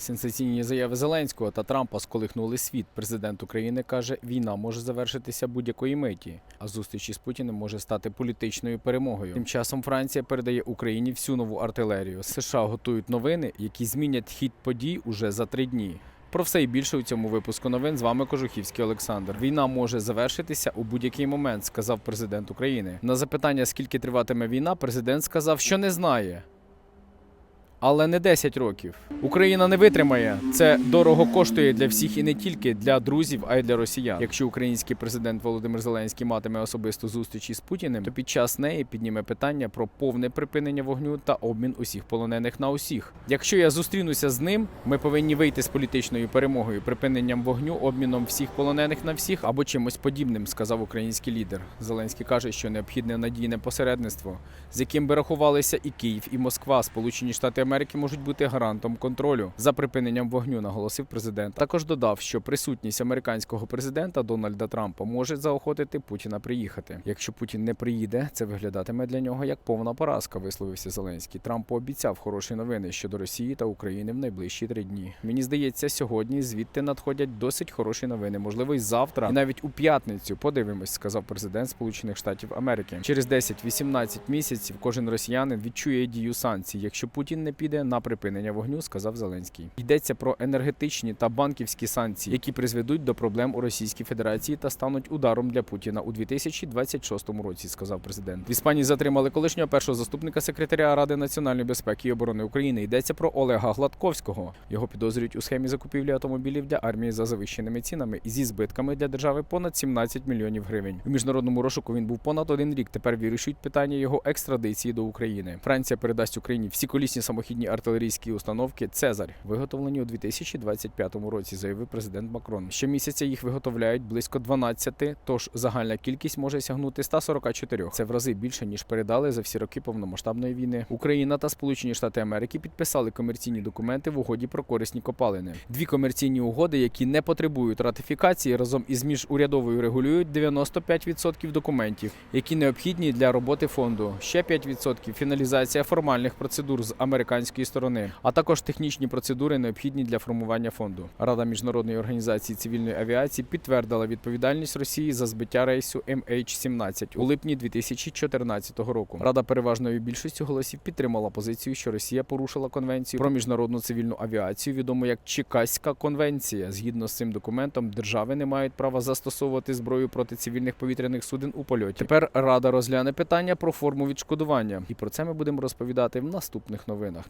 Сенсаційні заяви Зеленського та Трампа сколихнули світ. Президент України каже, війна може завершитися будь-якої миті, а зустріч із Путіним може стати політичною перемогою. Тим часом Франція передає Україні всю нову артилерію. США готують новини, які змінять хід подій уже за три дні. Про все і більше у цьому випуску новин з вами Кожухівський Олександр. Війна може завершитися у будь-який момент, сказав президент України. На запитання, скільки триватиме війна, президент сказав, що не знає. Але не 10 років. Україна не витримає. Це дорого коштує для всіх і не тільки для друзів, а й для росіян. Якщо український президент Володимир Зеленський матиме особисту зустріч із Путіним, то під час неї підніме питання про повне припинення вогню та обмін усіх полонених на усіх. Якщо я зустрінуся з ним, ми повинні вийти з політичною перемогою, припиненням вогню, обміном всіх полонених на всіх або чимось подібним, сказав український лідер. Зеленський каже, що необхідне надійне посередництво, з яким би рахувалися і Київ, і Москва. Сполучені Штати Америки можуть бути гарантом контролю за припиненням вогню, наголосив президент. Також додав, що присутність американського президента Дональда Трампа може заохотити Путіна приїхати. Якщо Путін не приїде, це виглядатиме для нього як повна поразка, висловився Зеленський. Трамп пообіцяв хороші новини щодо Росії та України в найближчі три дні. Мені здається, сьогодні звідти надходять досить хороші новини. Можливо, й завтра, і навіть у п'ятницю. Подивимось, сказав президент Сполучених Штатів Америки. Через 10-18 місяців кожен росіянин відчує дію санкцій. Якщо Путін не піде на припинення вогню, сказав Зеленський. Йдеться про енергетичні та банківські санкції, які призведуть до проблем у Російській Федерації та стануть ударом для Путіна у 2026 році, сказав президент. В Іспанії затримали колишнього першого заступника секретаря Ради національної безпеки і оборони України. Йдеться про Олега Гладковського. Його підозрюють у схемі закупівлі автомобілів для армії за завищеними цінами і зі збитками для держави понад 17 мільйонів гривень. У міжнародному розшуку він був понад один рік. Тепер вирішують питання його екстрадиції до України. Франція передасть Україні всі колісні самохідні артилерійські установки Цезарь, виготовлені у 2025 році, заявив президент Макрон. Щомісяця їх виготовляють близько 12, тож загальна кількість може сягнути 144. Це в рази більше ніж передали за всі роки повномасштабної війни. Україна та Сполучені Штати Америки підписали комерційні документи в угоді про корисні копалини. Дві комерційні угоди, які не потребують ратифікації, разом із міжурядовою регулюють 95% документів, які необхідні для роботи фонду. Ще 5% – фіналізація формальних процедур з американської сторони, а також технічні процедури необхідні для формування фонду. Рада міжнародної організації цивільної авіації підтвердила відповідальність Росії за збиття рейсу MH17 у липні 2014 року. Рада переважною більшістю голосів підтримала позицію, що Росія порушила конвенцію про міжнародну цивільну авіацію, відому як Чекаська конвенція. Згідно з цим документом, держави не мають права застосовувати зброю проти цивільних повітряних суден у польоті. Тепер Рада розгляне питання про форму відшкодування, і про це ми будемо розповідати в наступних новинах.